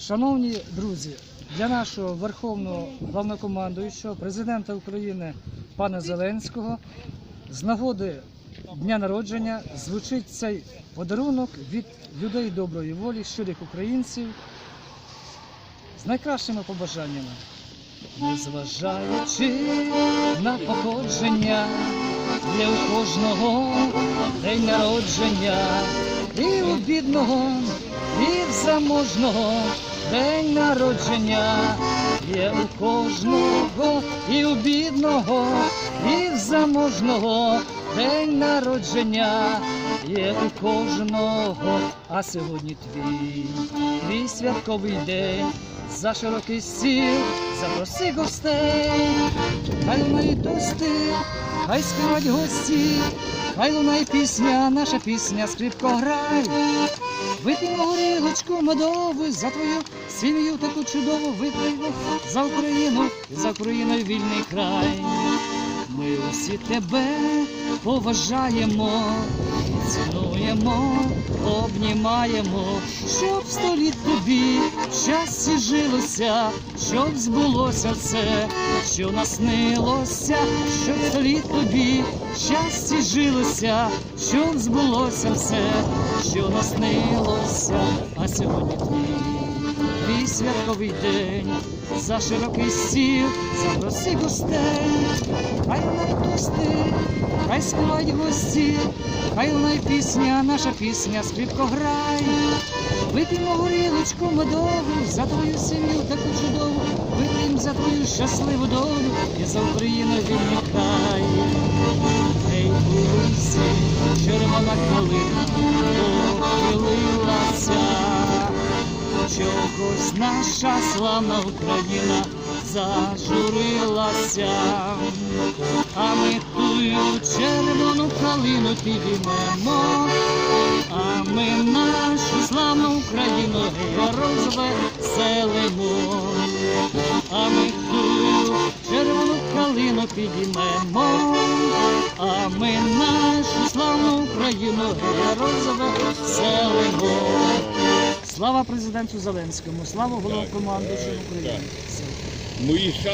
Шановні друзі, для нашого верховного головнокомандуючого, президента України пана Зеленського, з нагоди дня народження звучить цей подарунок від людей доброї волі, щирих українців з найкращими побажаннями. Незважаючи на походження, є у кожного день народження, і у бідного, заможного день народження, є у кожного, і у бідного, і в заможного день народження, є у кожного, а сьогодні твій, твій святковий день. За широкий стіл запроси гостей, хай лунають тости, хай співають гості, хай лунає пісня, наша пісня, скрипко грай. Вип'ємо горілочку медову за твою сім'ю таку чудову вип'ємо за Україну, за Україною вільний край. Ми усі тебе поважаємо, цінуємо, обнімаємо, щоб сто літ тобі щасті жилося, щоб збулося все, що наснилося, щоб сто літ тобі щасті жилося, щоб збулося все, що наснилося, а сьогодні твій святковий день, за широкий стіл, запроси гостей, хай лунають хай співають гості, хай лунає пісня, наша пісня, скрипко грай. Вип'ємо горілочку медову за твою сім'ю таку чудову, вип'ємо за твою щасливу долю і за Україну вільний край. Ей, лисі, червона калина похилилася. Чогось наша славна Україна зажурилася, а ми тую червону калину підіймемо, а ми нашу славну Україну розвеселимо, а ми тую червону калину підіймемо, а ми нашу славну Україну розвеселимо. Слава президенту Зеленському, слава головнокомандуючому України. Мої